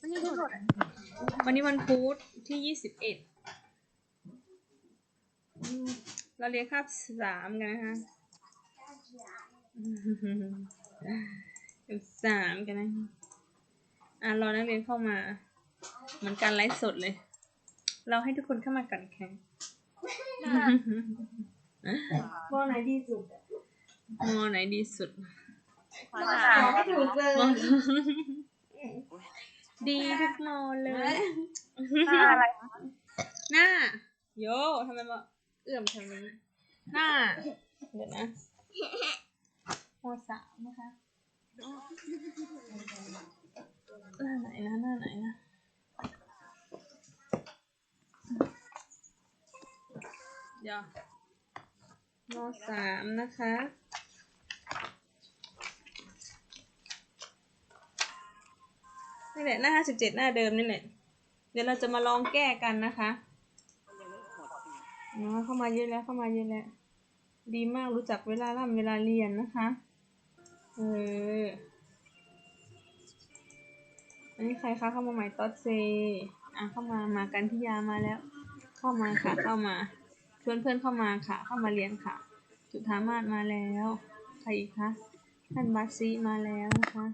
มันยังโหลดวันนี้วันพุธที่ยี่สิบเอ็ดเราเรียนคาบสามกันนะคะสามกันนะคะอะรอนักเรียนเข้ามา เหมือนการไลฟ์สดเลย เราให้ทุกคนเข้ามากันแข่งบอไหนดีสุดมอไหนดีสุดขอถามไม่ถูกเลย ดีทุกมอเลยอะไรหน้า โยทำไมมาเอื่อมทางนี้ หน้า เดี๋ยวนะมสามนะคะหน้าไหนนะหน้าไหนนะเดี๋ยวมสามนะคะ นี่แหละหน้าห้าสิบเจ็ดหน้าเดิมนี่แหละ เดี๋ยวเราจะมาลองแก้กันนะคะเนาะเข้ามาเยอะแล้วเข้ามาเยอะแล้ว ดีมากรู้จักเวลาล่ำเวลาเรียนนะคะ เออ อันนี้ใครคะเข้ามาใหม่ต๊อดเซอะเข้ามามากันที่ยามาแล้ว เข้ามาค่ะเข้ามาชวนเพื่อนเข้ามาค่ะ เข้ามาเรียนค่ะ จุธามาศมาแล้ว ใครอีกคะท่านบัสซีมาแล้วนะคะ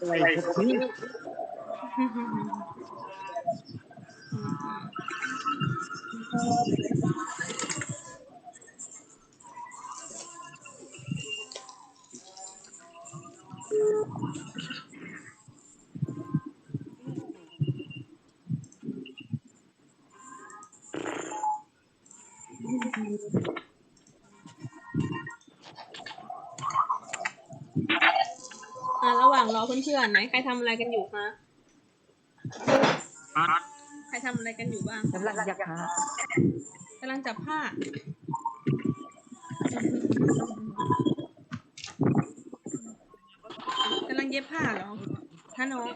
อะไรครับพี่ อะระหว่างรอ เพื่อนๆไหนใครทำอะไรกันอยู่คะใครทำอะไรกันอยู่บ้างกำลังอยากหากำลังจับผ้า กำลังเย็บผ้าเหรอถ้าน้อง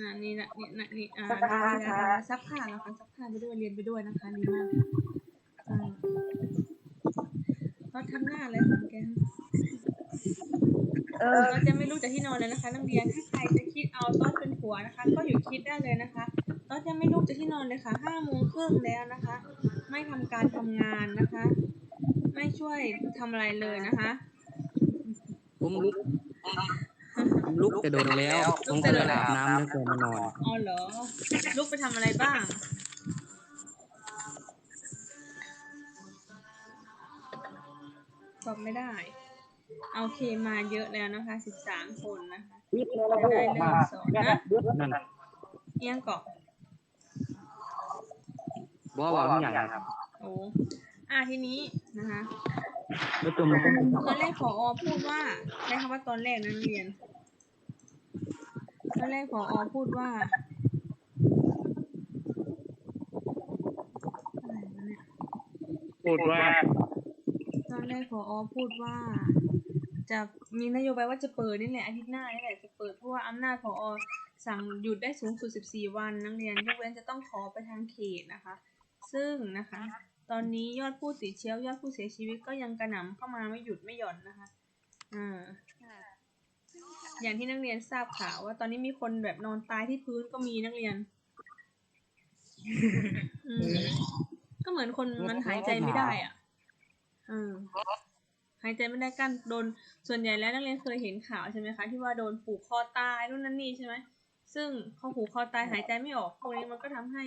น่ะนี่นะนี่นะนี่อ่าได้ได้ได้ซักผ้าแล้วค่ะซักผ้าไปด้วยเรียนไปด้วยนะคะดีมากอ่าก็ทำหน้าอะไรของแกเออเราจะไม่รู้จากที่นอนเลยนะคะนักเรียนถ้าใครจะคิดเอาต้นเป็นผัวนะคะ ก็หยุดคิดได้เลยนะคะต้นจะไม่ลุกจากที่นอนเลยค่ะห้าโมงครึ่งแล้วนะคะ ไม่ทำการทำงานนะคะ ไม่ช่วยทำอะไรเลยนะคะผมลุกผมลุกแต่โดนแล้วผมก็เลยอาบน้ำแล้วก็มานอนอ๋อเหรอลุกไปทำอะไรบ้างตอบไม่ได้ เอาเคมาเยอะแล้วนะคะสิบสามคนนะคะจะได้เริ่มสอนนะนั่นเอียงเกาะบอกว่าผมอยากครับโอ้อะทีนี้นะคะแล้วตัวมันก็ไม่ชอบตอนแรกผอพูดว่าใช้คำว่าตอนแรกนะนักเรียนตอนแรกผอพูดว่าอะไรวะเนี่ยพูดว่า ตอนแรกผอพูดว่า จะมีนโยบายว่าจะเปิดนี่แหละอาทิตย์หน้านี่แหละจะเปิดเพราะว่าอำนาจผอสั่งหยุดได้สูงสุด 14 วัน นักเรียนยกเว้นจะต้องขอไปทางเขตนะคะ ซึ่งนะคะ ตอนนี้ยอดผู้ติดเชื้อยอดผู้เสียชีวิตก็ยังกระหน่ำเข้ามาไม่หยุดไม่หย่อนนะคะอ่าอย่างที่นักเรียนทราบข่าวว่าตอนนี้มีคนแบบนอนตายที่พื้นก็มีนักเรียนก็เหมือนคนมันหายใจไม่ได้อะ อืมหายใจไม่ได้กั้นโดนส่วนใหญ่แล้วนักเรียนเคยเห็นข่าวใช่ไหมคะที่ว่าโดนผูกคอตายนู่นนั่นนี่ใช่ไหมซึ่งพอผูกคอตายหายใจไม่ออกพวกนี้มันก็ทำให้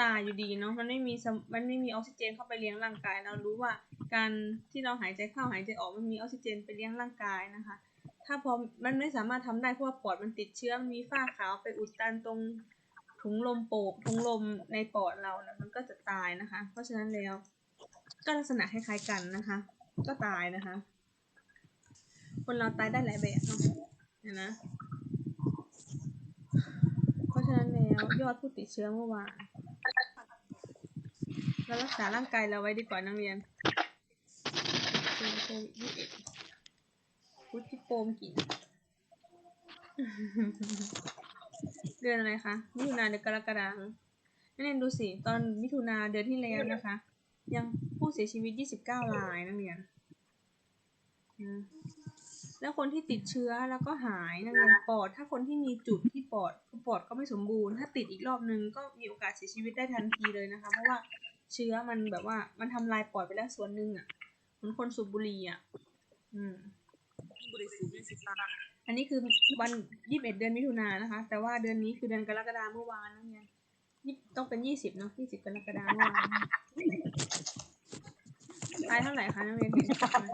ตายอยู่ดีเนาะมันไม่มีมันไม่มีออกซิเจนเข้าไปเลี้ยงร่างกาย เรารู้ว่าการที่เราหายใจเข้าหายใจออกมันมีออกซิเจนไปเลี้ยงร่างกายนะคะ ถ้าพอมันไม่สามารถทำได้เพราะว่าปอดมันติดเชื้อมีฝ้าขาวไปอุดตันตรงถุงลมโป่งถุงลมในปอดเราแล้วมันก็จะตายนะคะ เพราะฉะนั้นแล้ว ก็ลักษณะคล้ายๆกันนะคะ ก็ตายนะคะ คนเราตายได้หลายแบบเนาะนะ เพราะฉะนั้นแล้วยอดผู้ติดเชื้อเมื่อวานเรารักษาร่างกายเราไว้ดีกว่านักเรียนโควิดยี่สิบเอ็ดพุทธิโปมกินเดือนอะไรคะมิถุนาเดือนกรกฎาคมนักเรียนดูสิ ตอนมิถุนาเดือนที่แล้วนะคะ ยัง ผู้เสียชีวิต 29 รายนักเรียนนะแล้วคนที่ติดเชื้อแล้วก็หายนักเรียนปอด ถ้าคนที่มีจุดที่ปอดปอดก็ไม่สมบูรณ์ ถ้าติดอีกรอบนึงก็มีโอกาสเสียชีวิตได้ทันทีเลยนะคะ เพราะว่าเชื้อมันแบบว่ามันทำลายปอดไปแล้วส่วนหนึ่งอะเหมือนคนสูบบุหรี่อะ อืมอันนี้คือวันยี่สิบเอ็ดเดือนมิถุนายนนะคะ แต่ว่าเดือนนี้คือเดือนกรกฎาเมื่อวานนั่นไงต้องเป็นยี่สิบเนาะยี่สิบกรกฎาเมื่อวาน ตายเท่าไหร่คะนักเรียนเห็นไหม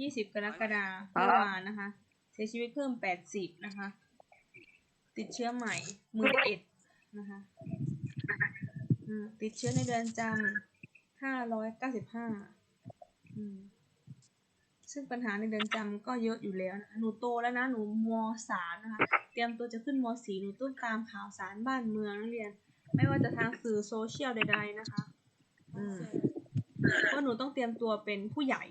ยี่สิบกรกฎาคมเมื่อวานนะคะ เสียชีวิตเพิ่มแปดสิบนะคะ ติดเชื้อใหม่หมื่นเอ็ดนะคะติดเชื้อในเดือนจำห้าร้อยเก้าสิบห้าซึ่งปัญหาในเดือนจำก็เยอะอยู่แล้วนะหนูโตแล้วนะ หนูมสามนะคะ เตรียมตัวจะขึ้นมสี่หนูต้องตามข่าวสารบ้านเมืองนักเรียน ไม่ว่าจะทางสื่อโซเชียลใดๆนะคะ อืม เพราะหนูต้องเตรียมตัวเป็นผู้ใหญ่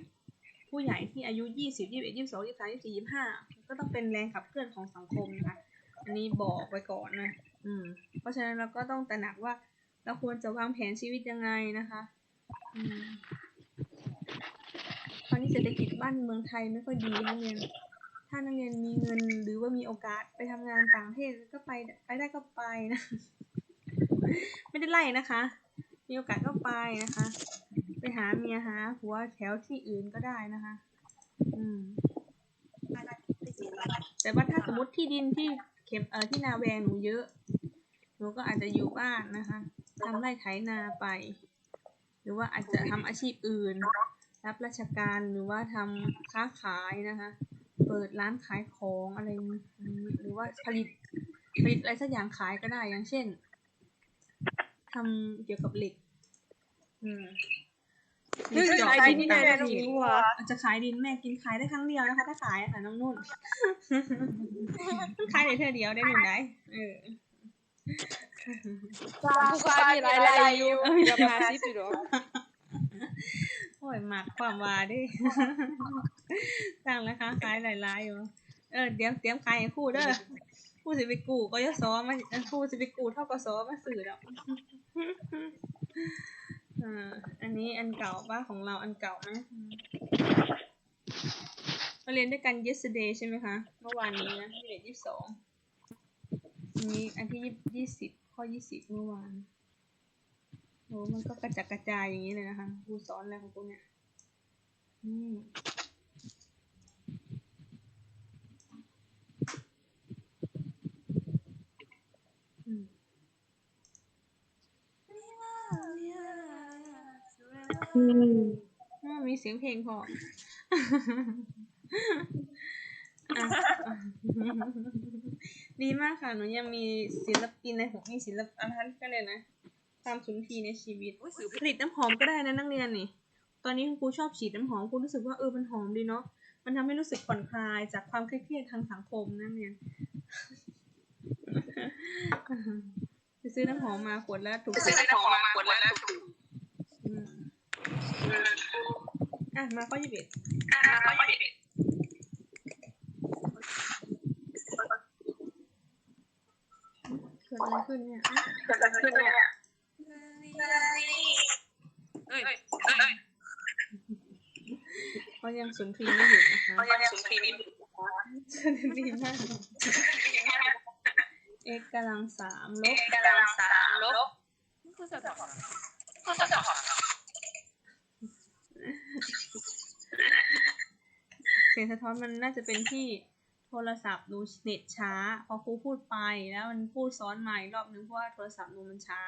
ผู้ใหญ่ที่อายุยี่สิบยี่สิบเอ็ดยี่สิบสองยี่สิบสามยี่สิบสี่ยี่สิบห้าก็ต้องเป็นแรงขับเคลื่อนของสังคมนะคะอันนี้บอกไว้ก่อนนะอืม เพราะฉะนั้นเราก็ต้องตระหนักว่า เราควรจะวางแผนชีวิตยังไงนะคะอืมตอนนี้เศรษฐกิจบ้านเมืองไทยไม่ค่อยดีนักเรียนถ้านักเรียนมีเงินหรือว่ามีโอกาสไปทำงานต่างประเทศก็ไปไปได้ก็ไปนะ ไม่ได้ไล่นะคะ มีโอกาสก็ไปนะคะ ไปหาเมียหาผัวแถวที่อื่นก็ได้นะคะ อืม แต่ว่าถ้าสมมติที่ดินที่เข็มเออที่นาแวงหนูเยอะ หนูก็อาจจะอยู่บ้านนะคะทำไร่ไถนาไป หรือว่าอาจจะทำอาชีพอื่น รับราชการหรือว่าทำค้าขายนะคะ เปิดร้านขายของอะไรหรือว่าผลิตผลิตอะไรสักอย่างขายก็ได้อย่างเช่นทำเกี่ยวกับเหล็ก อืม นต่างประเทศอาจจะขายดินแม่กินขายได้ครั้งเดียวนะคะ ถ้าขายอะค่ะน้องนุ่นขายได้เท่าเดียวได้หนึ่งได้เออผู้ค้ามีหลายรายอยู่เกือบห้าสิบอยู่ดอกโอ้ยหมักความวาเดิสร้างนะคะขายหลายๆอยู่เออเตรียมเตรียมขายให้ครู่เด้อครู่สิไปกู้ก็ยศมาเอ้ยครู่สิไปกู้ทกสมาสื่อดอก อ่า อันนี้อันเก่าว่าของเราอันเก่านะเราเรียนด้วยกัน yesterday ใช่ไหมคะ เมื่อวานนี้นะที่เด็ดยี่สิบสองอันนี้อันที่ยี่สิบข้อยี่สิบเมื่อวานโอ้มันก็กระจัดกระจายอย่างนี้เลยนะคะครูสอนอะไรของพวกเนี้ยอืม อืม อืมมีเสียงเพลงพออะดีมากค่ะ หนูยังมีศิลปินในหัวมีศิลปอะไรก็เลยนะ ความสุนทรีในชีวิตผลิตน้ำหอมก็ได้นะนักเรียนนี่ ตอนนี้คุณครูชอบฉีดน้ำหอมคุณรู้สึกว่าเออมันหอมดีเนาะ มันทำให้รู้สึกผ่อนคลายจากความเครียดทางสังคมนักเรียนไปซื้อน้ำหอมมาขวดละถูก ซื้อน้ำหอมมาขวดละถูก อะมาข้อยี่สิบเอ็ดเกิดอะไรขึ้นเนี่ยเกิดอะไรขึ้นเนี่ยเขายังสุนทรีไม่หยุดนะคะเขายังสุนทรีไม่หยุดสุนทรีมากเอกกำลังสามลบกำลังสามลบ เสียงสะท้อนมันน่าจะเป็นที่โทรศัพท์หนูเน็ตช้า พอครูพูดไปแล้วมันพูดซ้อนใหม่รอบนึงเพราะว่าโทรศัพท์หนูมันช้า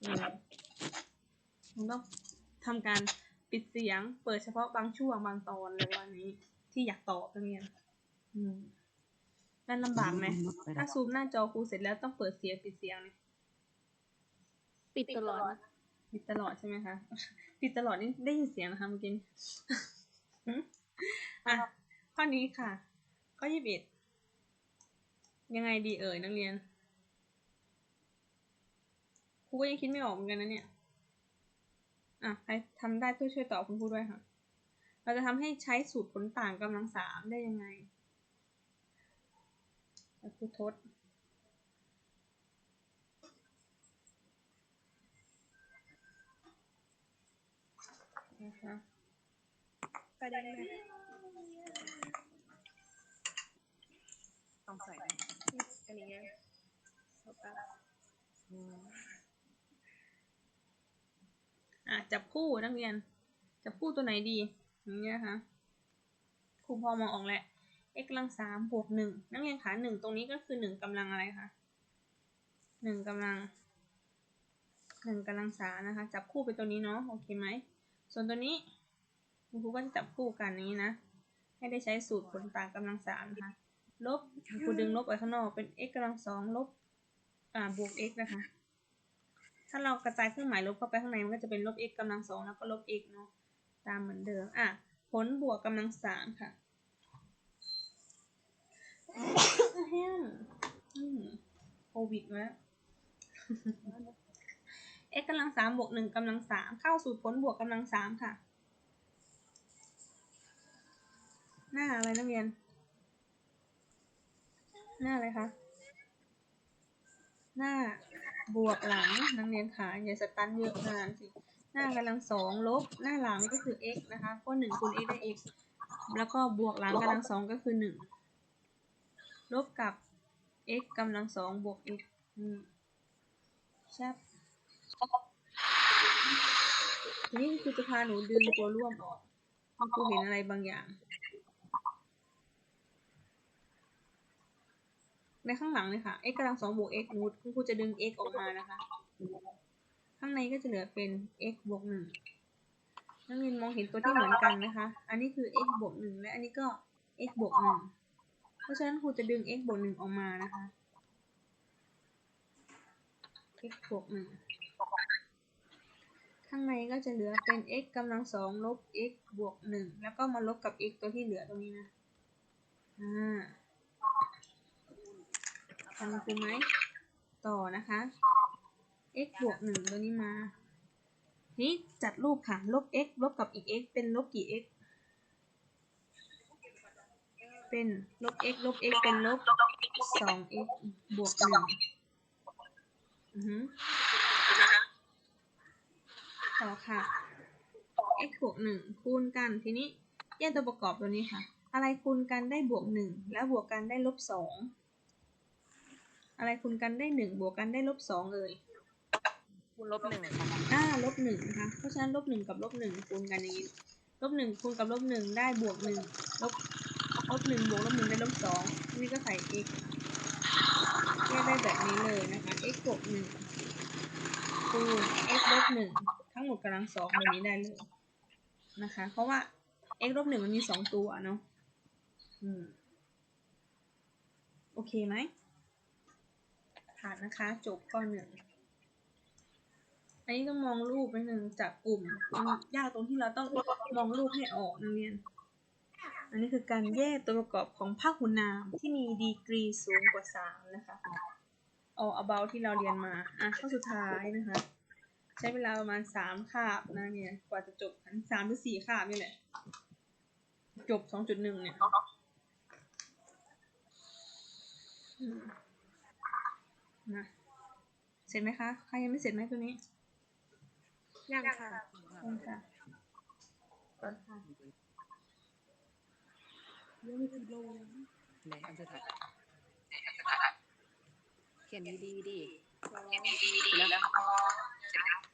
อืมหนูต้องทำการปิดเสียง เปิดเฉพาะบางช่วงบางตอนเลยวันนี้ ที่อยากตอบนักเรียนอืมนั่นลำบากไหมถ้าซูมหน้าจอครูเสร็จแล้วต้องเปิดเสียงปิดเสียงเนี่ยปิดตลอด ปิดตลอดใช่ไหมคะ ปิดตลอดนี่ได้ยินเสียงนะคะเมื่อกี้อะข้อนี้ค่ะ ข้อยี่สิบเอ็ดยังไงดีเอ่ยนักเรียนครูก็ยังคิดไม่ออกเหมือนกันนะเนี่ย อะใครทำได้ช่วยช่วยตอบคุณครูด้วยค่ะ เราจะทำให้ใช้สูตรผลต่างกำลังสามได้ยังไงครูทด นะคะกระเด็นเลยต้องใส่อันนี้ไงโฟกัสอะจับคู่นักเรียน จับคู่ตัวไหนดี อย่างเงี้ยนะคะครูพอมองออกแหละ x กำลังสามบวกหนึ่งนักเรียนขาหนึ่งตรงนี้ก็คือหนึ่งกำลังอะไรคะหนึ่งกำลังหนึ่งกำลังสามนะคะ จับคู่ไปตัวนี้เนาะโอเคไหม ส่วนตัวนี้คุณครูก็จะจับคู่กันนี้นะ ให้ได้ใช้สูตรผลต่างกำลังสามนะคะลบครูดึงลบไปข้างนอกเป็น x กำลังสองลบอ่าบวก x นะคะ ถ้าเรากระจายเครื่องหมายลบเข้าไปข้างในมันก็จะเป็นลบ x กำลังสองแล้วก็ลบ x เนาะตามเหมือนเดิมอะผลบวกกำลังสามค่ะแฮมอืมโควิดแล้ว x กำลังสามบวกหนึ่งกำลังสามเข้าสู่ผลบวกกำลังสามค่ะ หน้าอะไรนักเรียน หน้าอะไรคะ หน้าบวกหลังนักเรียนขาอย่าสตันเยอะนานสิ หน้ากำลังสองลบหน้าหลังก็คือ x นะคะเพราะหนึ่งคูณ x ได้ x แล้วก็บวกหลังกำลังสองก็คือหนึ่งลบกับ x กำลังสองบวก x ใช่ ทีนี้คือจะพาหนูดึงตัวร่วมออกให้ครูเห็นอะไรบางอย่าง ในข้างหลังเลยค่ะ x กำลังสองบวก x นูดคุณครูจะดึง x ออกมานะคะ ข้างในก็จะเหลือเป็น x บวกหนึ่งนักเรียนมองเห็นตัวที่เหมือนกันนะคะ อันนี้คือ x บวกหนึ่งและอันนี้ก็ x บวกหนึ่งเพราะฉะนั้นครูจะดึง x บวกหนึ่งออกมานะคะ x บวกหนึ่ง ข้างในก็จะเหลือเป็น x กำลังสองลบ x บวกหนึ่งแล้วก็มาลบกับ x ตัวที่เหลือตรงนี้นะ อ่าฟังครูไหม ต่อนะคะ x บวกหนึ่งตัวนี้มา นี่จัดรูปค่ะ ลบ x ลบกับอีก x เป็นลบกี่ x เป็นลบ x ลบ x เป็นลบสอง x บวกหนึ่งอือฮึ ต่อค่ะ x บวกหนึ่งคูณกันทีนี้แยกตัวประกอบตัวนี้ค่ะ อะไรคูณกันได้บวกหนึ่งแล้วบวกกันได้ลบสองอะไรคูณกันได้หนึ่งบวกกันได้ลบสองเลยคูณลบหนึ่งอ่าลบหนึ่งนะคะเพราะฉะนั้นลบหนึ่งกับลบหนึ่งคูณกันอย่างนี้ลบหนึ่งคูณกับลบหนึ่งได้บวกหนึ่งลบลบหนึ่งบวกลบหนึ่งได้ลบสองนี่ก็ใส่ x แยกได้แบบนี้เลยนะคะ x บวกหนึ่งคูณ x ลบหนึ่ง ทั้งหมดกำลังสองแบบนี้ได้เลยนะคะ เพราะว่า x ลบหนึ่งมันมีสองตัวเนาะอืมโอเคไหมผ่านนะคะ จบข้อหนึ่งอันนี้ต้องมองรูปไปหนึ่งจากกลุ่มมันยากตรงที่เราต้องมองรูปให้ออกนักเรียน อันนี้คือการแยกตัวประกอบของพหุนามที่มีดีกรีสูงกว่าสามนะคะ เอา about ที่เราเรียนมา อะข้อสุดท้ายนะคะ ใช้เวลาประมาณสามคาบนะเนี่ยกว่าจะจบอันสามหรือสี่คาบนี่แหละ จบสองจุดหนึ่งเนี่ยอืมนะเสร็จไหมคะ ใครยังไม่เสร็จไหมตัวนี้ ยังค่ะขอบคุณค่ะก่อนค่ะยังไม่กี่โลในอันสุดท้ายเขียนดีๆดิแล้วเดี๋ยวนะครูค่ะ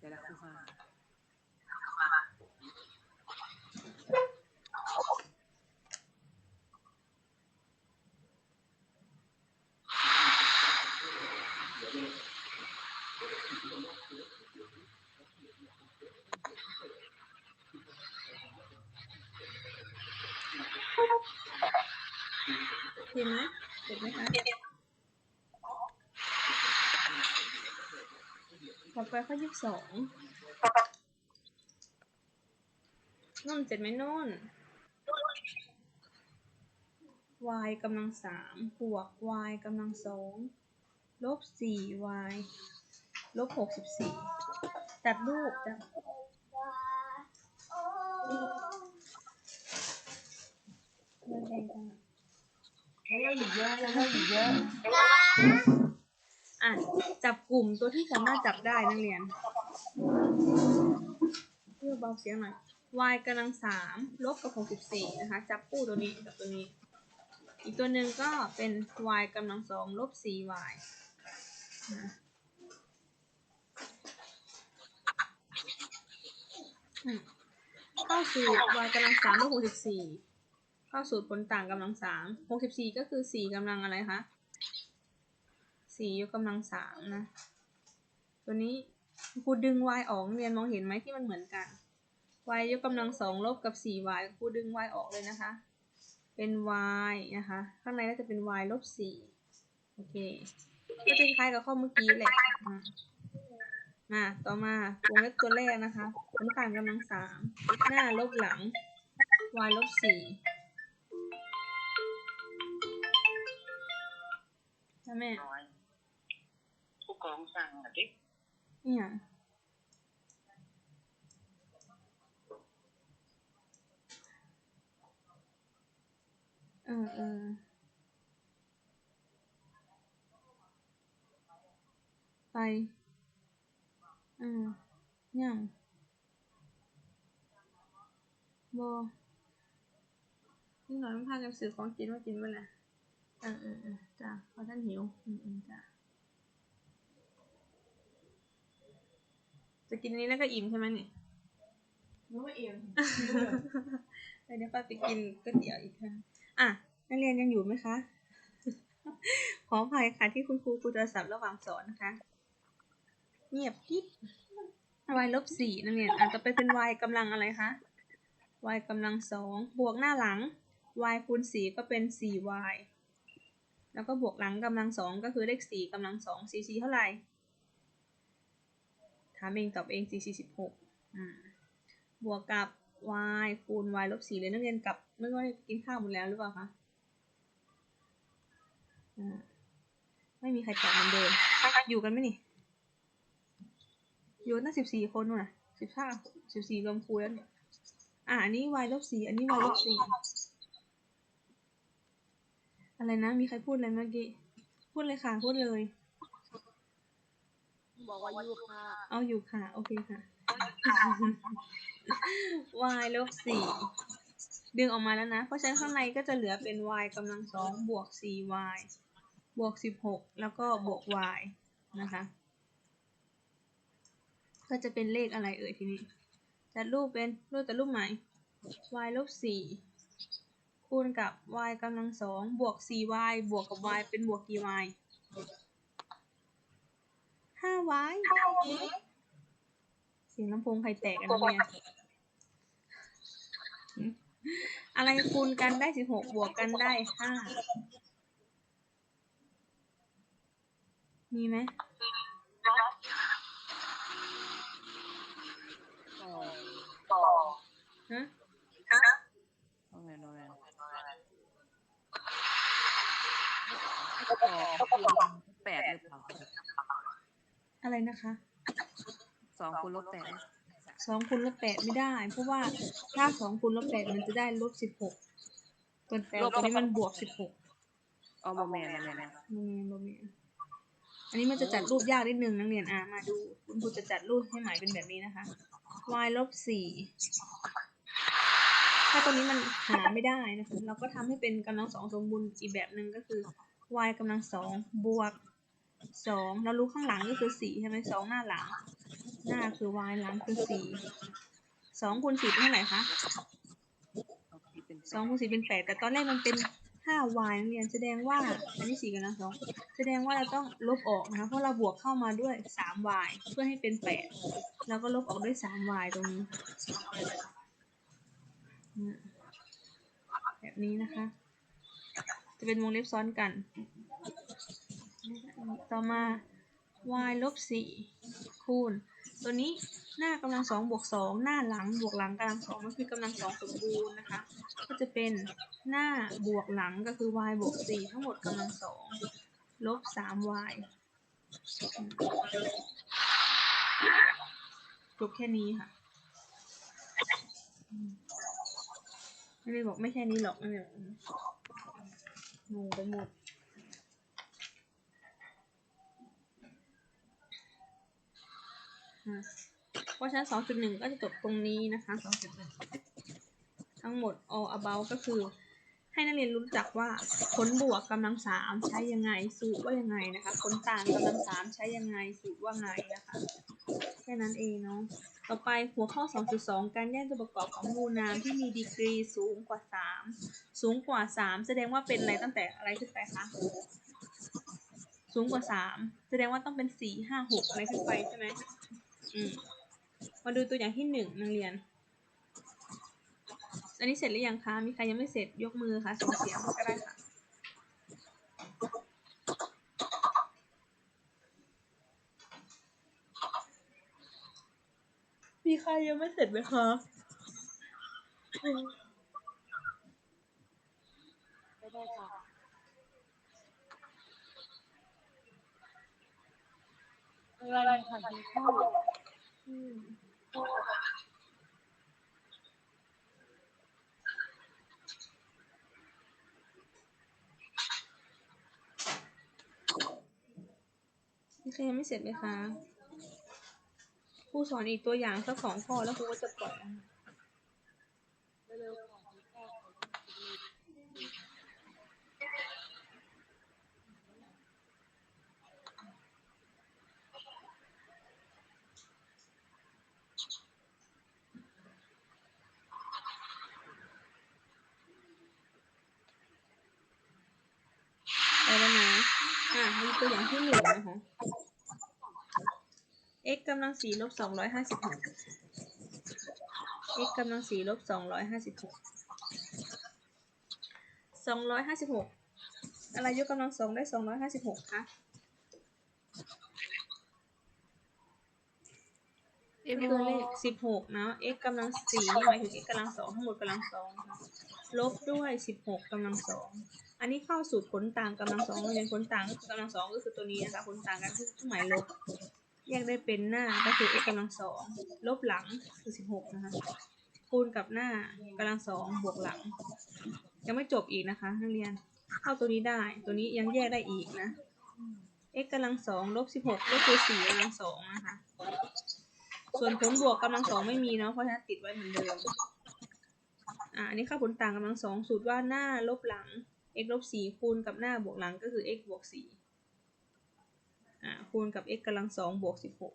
เห็นไหมเห็นไหมคะ ต่อไปข้อยี่สิบสองนุ่นเสร็จไหมนุ่น y กำลังสามบวก y กำลังสองลบสี่ y ลบหกสิบสี่จัดรูปจ้ะเริ่มแดงจังอะแล้วอีกเยอะแล้วอีกเยอะ อะจับกลุ่มตัวที่สามารถจับได้นักเรียนเพื่อเบาเสียงหน่อย y กำลังสามลบกับหกสิบสี่นะคะ จับคู่ตัวนี้กับตัวนี้ อีกตัวหนึ่งก็เป็น y กำลังสองลบสี่ y เข้าสู่ y กำลังสามลบหกสิบสี่เข้าสู่ผลต่างกำลังสามหกสิบสี่ก็คือสี่กำลังอะไรคะ สี่ยกกำลังสามนะ ตัวนี้ครูดึง y ออกเรียนมองเห็นไหมที่มันเหมือนกัน y ยกกำลังสองลบกับ 4y ครูดึง y ออกเลยนะคะ เป็น y นะคะ ข้างในก็จะเป็น y ลบ4โอเค ก็จะคล้ายกับข้อเมื่อกี้แหละอะมาต่อมาวงเล็บตัวแรกนะคะผลต่างกำลังสามหน้าลบหลัง y ลบ4จ้าแม่น้อยผู้ กองสั่งอะดิเนี่ยเออเออไปเออยังบอนี่หน่อยต้องพากันซื้อของกินมากินบ้างนะเออเออเออจ้าเพราะท่านหิว อืมอืมจ้า จะกินอันนี้แล้วก็อิ่มใช่ไหมเนี่ยนึกว่าเองเดี๋ยวป้าไปกินก๋วยเตี๋ยวอีกครั้งอะนักเรียนยังอยู่ไหมคะ ขออภัยค่ะที่คุณครูคุยโทรศัพท์ระหว่างสอนนะคะ เงียบกิ๊บ y ลบสี่นักเรียนอาจจะไปเป็น y กำลังอะไรคะ y กำลังสองบวกหน้าหลัง y คูณสี่ก็เป็นสี่ y แล้วก็บวกหลังกำลังสองก็คือเลขสี่กำลังสองสี่สี่เท่าไหร่ ถามเองตอบเองสี่สี่สิบหกอ่าบวกกับ y คูณ y ลบสี่เลยนักเรียนกลับนึกว่ากินข้าวหมดแล้วหรือเปล่าคะอ่าไม่มีใครตอบเหมือนเดิมอยู่กันไหมนี่ อยู่นตั้งสิบสี่คนนู่นน่ะสิบห้าสิบสี่รวมครูแล้วเนี่ย อ่าอันนี้ y ลบสี่อันนี้ y ลบสี่อะไรนะ มีใครพูดอะไรเมื่อกี้ พูดเลยค่ะ พูดเลย บอกว่าอยู่ค่ะ เอาอยู่ค่ะ โอเคค่ะ y ลบสี่ดึงออกมาแล้วนะ เพราะฉะนั้นข้างในก็จะเหลือเป็น y กำลังสองบวก 4y บวก 16 แล้วก็บวก y นะคะ ก็จะเป็นเลขอะไรเอ่ยทีนี้จัดรูปเป็นรูปจัดรูปใหม่ y ลบสี่คูณกับ y กำลังสองบวก 4y บวกกับ y เป็นบวกกี่ y 5y เสียงลำโพงใครแตกกันเนี่ยอะไรคูณกันได้สิบหกบวกกันได้ห้ามีไหมฮะโอเคโอเคแปดหรือเปล่า อะไรนะคะสองคูณลบแปดสองคูณลบแปดไม่ได้ เพราะว่าถ้าสองคูณลบแปดมันจะได้ลบสิบหกตัวแต่ตัวนี้มันบวกสิบหกเอาบอแมนอะไรนะโมเมนโมเมนอันนี้มันจะจัดรูปยากนิดนึงนักเรียนอะมาดู คุณครูจะจัดรูปให้หมายเป็นแบบนี้นะคะ y ลบสี่ถ้าตัวนี้มันหาไม่ได้นะคะ เราก็ทำให้เป็นกำลังสองสมบูรณ์อีกแบบหนึ่งก็คือ y กำลังสองบวก สองเรารู้ข้างหลังก็คือสี่ใช่ไหมสองหน้าหลัง หน้าคือ y หลังคือสี่สองคูณสี่เป็นเท่าไหร่คะสองคูณสี่เป็นแปดแต่ตอนแรกมันเป็นห้า y นักเรียนแสดงว่าอันนี้สี่กันนะสองแสดงว่าเราต้องลบออกนะคะเพราะเราบวกเข้ามาด้วยสาม y เพื่อให้เป็นแปดแล้วก็ลบออกด้วยสาม y ตรงนี้ แบบนี้นะคะ จะเป็นวงเล็บซ้อนกัน ต่อมา y ลบสี่คูณ ตัวนี้หน้ากำลังสองบวกสองหน้าหลังบวกหลังกำลังสองมันคือกำลังสองสมบูรณ์นะคะ ก็จะเป็นหน้าบวกหลังก็คือ y บวกสี่ทั้งหมดกำลังสองลบสาม y จบแค่นี้ค่ะไม่ได้บอกไม่แค่นี้หรอกไม่ได้บอกงงไปหมด อะ เพราะฉะนั้นสองจุดหนึ่งก็จะจบตรงนี้นะคะทั้งหมด all about ก็คือ ให้นักเรียนรู้จักว่าผลบวกกำลังสามใช้ยังไง สูตรว่ายังไงนะคะผลต่างกำลังสามใช้ยังไงสูตรว่าไงนะคะแค่นั้นเองเนาะต่อไปหัวข้อ 2.2 การแยกตัวประกอบของมูลนามที่มีดีกรีสูงกว่า 3 สูงกว่า 3 แสดงว่าเป็นอะไรตั้งแต่อะไรขึ้นไปคะสูงกว่า 3 แสดงว่าต้องเป็น 4 5 6 อะไรขึ้นไปใช่ไหม มมาดูตัวอย่างที่หนึ่งนักเรียน อันนี้เสร็จหรือยังคะ มีใครยังไม่เสร็จยกมือค่ะส่งเสียงก็ได้ค่ะ มีใครยังไม่เสร็จไหมคะไม่ได้ค่ะอะไรค่ะคุณครูอื มมีใครยังไม่เสร็จไหมคะครูสอนอีกตัวอย่างสักสองข้อแล้วครูก็จะปล่อยเร็วนะไปแล้วนะ อะ มีตัวอย่างที่หนึ่งนะคะ x กำลังสี่ลบสองร้อยห้าสิบหก x กำลังสี่ลบสองร้อยห้าสิบหกสองร้อยห้าสิบหกอะไรยกกำลังสองได้สองร้อยห้าสิบหกคะเอ็มตัวเลขสิบหกเนาะ x กำลังสี่นี่หมายถึง x กำลังสองทั้งหมดกำลังสองค่ะลบด้วยสิบหกกำลังสอง อันนี้เข้าสูตรผลต่างกำลังสองเรียนผลต่างก็คือกำลังสองก็คือตัวนี้นะคะผลต่างกันคือหมายลบแยกได้เป็นหน้าก็คือ x กำลังสองลบหลังคือสิบหกนะคะคูณกับหน้ากำลังสองบวกหลัง ยังไม่จบอีกนะคะนักเรียนเข้าตัวนี้ได้ ตัวนี้ยังแยกได้อีกนะ x กำลังสองลบสิบหกก็คือสี่กำลังสองนะคะส่วนผลบวกกำลังสองไม่มีเนาะเพราะฉะนั้นติดไว้เหมือนเดิมอ่าอันนี้ค่าผลต่างกำลังสองสูตรว่าหน้าลบหลัง x ลบสี่คูณกับหน้าบวกหลังก็คือ x บวกสี่อ่าคูณกับ x กำลังสองบวกสิบหก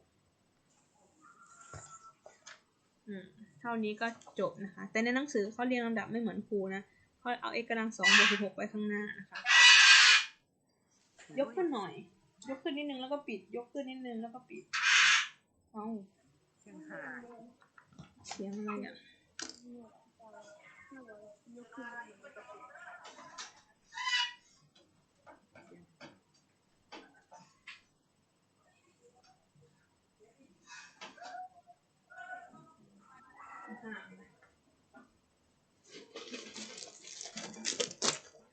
อืมเท่านี้ก็จบนะคะ แต่ในหนังสือเขาเรียงลำดับไม่เหมือนครูนะเขาเอา x กำลังสองบวกสิบหกไว้ข้างหน้านะคะ ยกขึ้นหน่อย ยกขึ้นนิดนึงแล้วก็ปิด ยกขึ้นนิดนึงแล้วก็ปิดเอาเสียงอะไรอะ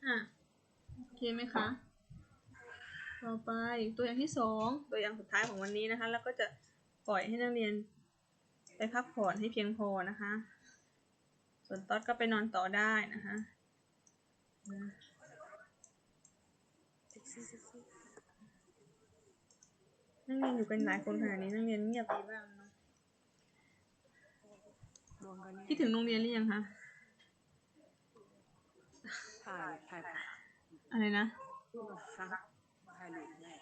อะโอเคไหมคะ ต่อไปตัวอย่างที่สองตัวอย่างสุดท้ายของวันนี้นะคะ แล้วก็จะปล่อยให้นักเรียนไปพักผ่อนให้เพียงพอนะคะ ส่วนต๊อดก็ไปนอนต่อได้นะคะนักเรียนอยู่กันหลายคนขนาดนี้นักเรียนเงียบดีบ้างเนาะคิดถึงโรงเรียนหรือยังคะ ถ่ายถ่ายอะไรนะซักถ่ายหลุดแม่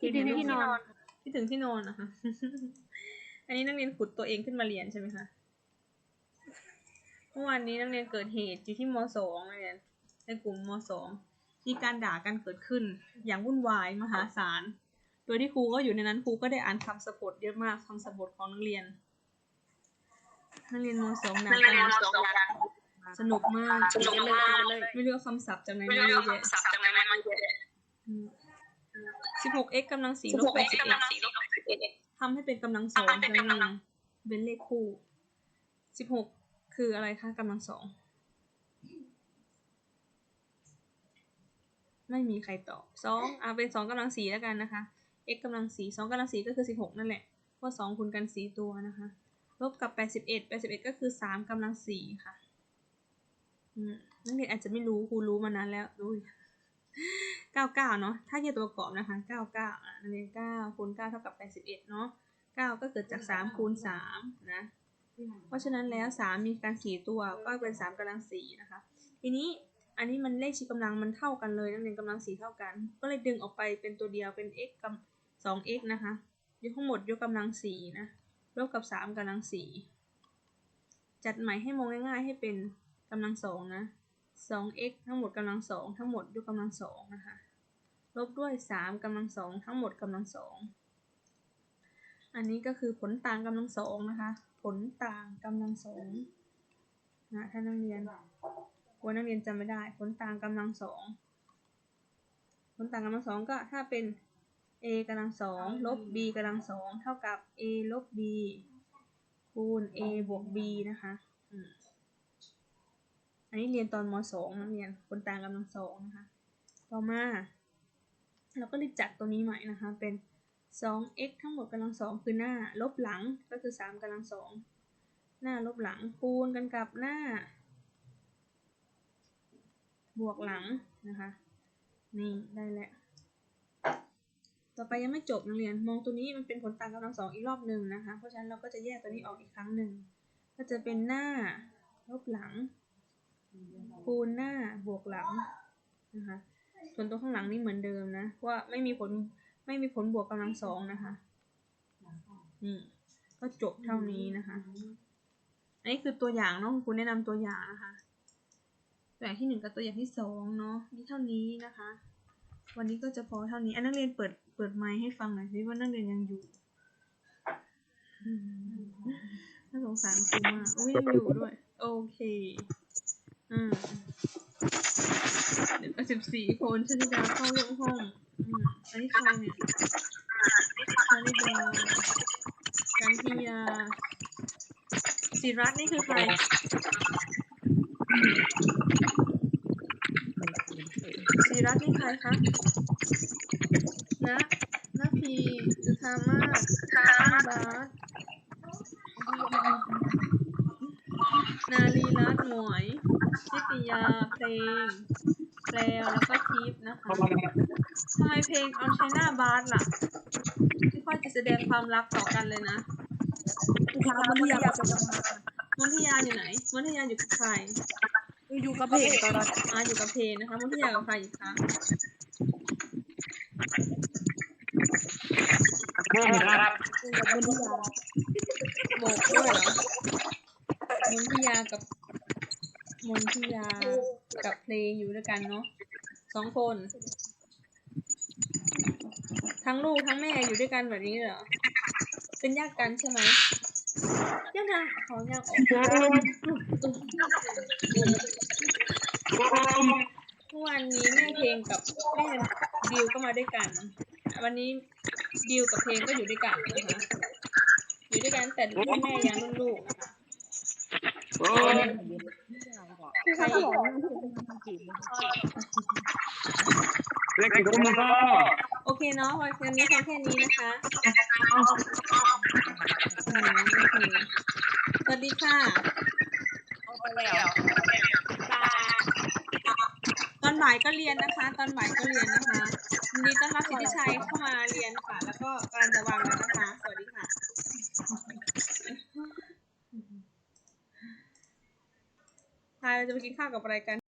คิดถึงที่นอนคิดถึงที่นอนนะคะ อันนี้นักเรียนขุดตัวเองขึ้นมาเรียนใช่ไหมคะ เมื่อวานนี้นักเรียนเกิดเหตุอยู่ที่มสองนักเรียนในกลุ่มมสองมีการด่ากันเกิดขึ้นอย่างวุ่นวายมหาศาล โดยที่ครูก็อยู่ในนั้นครูก็ได้อ่านคำสะกดเยอะมากคำสะกดของนักเรียน นักเรียนมสองด่ากัน สนุกมากสนุกมากไม่รู้ว่าคำศัพท์จากไหนมาเยอะแยะสิบหก x กำลังสี่ลบแปดสิบเอ็ดทำให้เป็นกำลังสองใช่ไหมเป็นเลขคู่สิบหกคืออะไรคะกำลังสองไม่มีใครตอบสองอ่าเป็นสองกำลังสี่แล้วกันนะคะ x กำลังสี่สองกำลังสี่ก็คือสิบหกนั่นแหละเพราะสองคูณกันสี่ตัวนะคะ ลบกับแปดสิบเอ็ดแปดสิบเอ็ดก็คือสามกำลังสี่ค่ะอืม นักเรียนอาจจะไม่รู้ครูรู้มานานแล้วรู้เก้าเก้าเนาะถ้าแยกตัวประกอบนะคะเก้าเก้าอะนักเรียนเก้าคูณเก้าเท่ากับแปดสิบเอ็ดเนาะเก้าก็เกิดจากสามคูณสามนะเพราะฉะนั้นแล้วสามมีการสี่ตัวก็เป็นสามกำลังสี่นะคะ ทีนี้อันนี้มันเลขชี้กำลังมันเท่ากันเลยนักเรียนกำลังสี่เท่ากัน ก็เลยดึงออกไปเป็นตัวเดียวเป็น x กับสอง x นะคะยกทั้งหมดยกกำลังสี่นะลบกับสามกำลังสี่จัดใหม่ให้มองง่ายๆให้เป็น กำลังสองนะสอง x ทั้งหมดกำลังสองทั้งหมดยกกำลังสองนะคะ ลบด้วยสามกำลังสองทั้งหมดกำลังสองอันนี้ก็คือผลต่างกำลังสองนะคะ ผลต่างกำลังสองนะถ้านักเรียนกลัวนักเรียนจำไม่ได้ ผลต่างกำลังสองผลต่างกำลังสองก็ถ้าเป็น a กำลังสองลบ b กำลังสองเท่ากับ a ลบ b คูณ a บวก b นะคะ อืม อันนี้เรียนตอนมสองนักเรียนผลต่างกำลังสองนะคะ ต่อมาเราก็เลยจัดตัวนี้ใหม่นะคะ เป็น 2x ทั้งหมดกำลังสองคือหน้า ลบหลังก็คือ3กำลังสองหน้าลบหลังคูณกันกับหน้า บวกหลังนะคะ นี่ได้แล้วต่อไปยังไม่จบนักเรียนมองตัวนี้มันเป็นผลต่างกำลังสองอีกรอบหนึ่งนะคะ เพราะฉะนั้นเราก็จะแยกตัวนี้ออกอีกครั้งหนึ่งก็จะเป็นหน้าลบหลัง คูณหน้าบวกหลังนะคะ ส่วนตัวข้างหลังนี่เหมือนเดิมนะว่าไม่มีผลไม่มีผลบวกกำลังสองนะคะนี่ก็จบเท่านี้นะคะ อันนี้คือตัวอย่างเนาะคุณแนะนำตัวอย่างนะคะตัวอย่างที่หนึ่งกับตัวอย่างที่สองเนาะนี่เท่านี้นะคะ วันนี้ก็จะพอเท่านี้อันนักเรียนเปิดเปิดไมค์ให้ฟังหน่อยสิว่านักเรียนยังอยู่น่าสงสารครูมากอุ้ยยังอยู่ด้วย โอเค อืมเดี๋ยวสิบสี่คนชนิดาเข้าร่วมห้อง อืมอันนี้ใครเนี่ยชนิดากันทิยาศิรัตน์นี่คือใครศิรัตน์นี่ใครคะนะนาพีจุธามาศข้างบาสนาลีรัตน์หมวย ชิติยาเพลงแปลแล้วก็ทิปนะคะทำไมเพลงเอาใช้หน้าบาสล่ะที่ค่อยจะแสดงความรักต่อกันเลยนะถามมันอยากจะมามนทิยาอยู่ไหนมนทิยาอยู่กับใครอยู่กับเพลงตอนนั้นอ่าอยู่กับเพลงนะคะมนทิยากับใครอีกคะอยู่กับมันอยากโบกด้วยเหรอมนทิยากับ มนทิยากับเพลงอยู่ด้วยกันเนาะสองคน ทั้งลูกทั้งแม่อยู่ด้วยกันแบบนี้เหรอ เป็นญาติกันใช่ไหมญาติทางขอญาติออกเมื่อวานนี้แม่เพลงกับแม่ดิวก็มาด้วยกัน วันนี้ดิวกับเพลงก็อยู่ด้วยกันนะคะอยู่ด้วยกันแต่รุ่นแม่ยังรุ่นลูกนะคะ ใครอีกโอเคเนาะวันนี้พอแค่นี้นะคะสวัสดีค่ะตอนบ่ายก็เรียนนะคะ ตอนบ่ายก็เรียนนะคะยินดีต้อนรับสิทธิชัยเข้ามาเรียนค่ะ แล้วก็กำลังจะวางแล้วนะคะ สวัสดีค่ะายเราจะไปกินข้าวกับอะไรกัน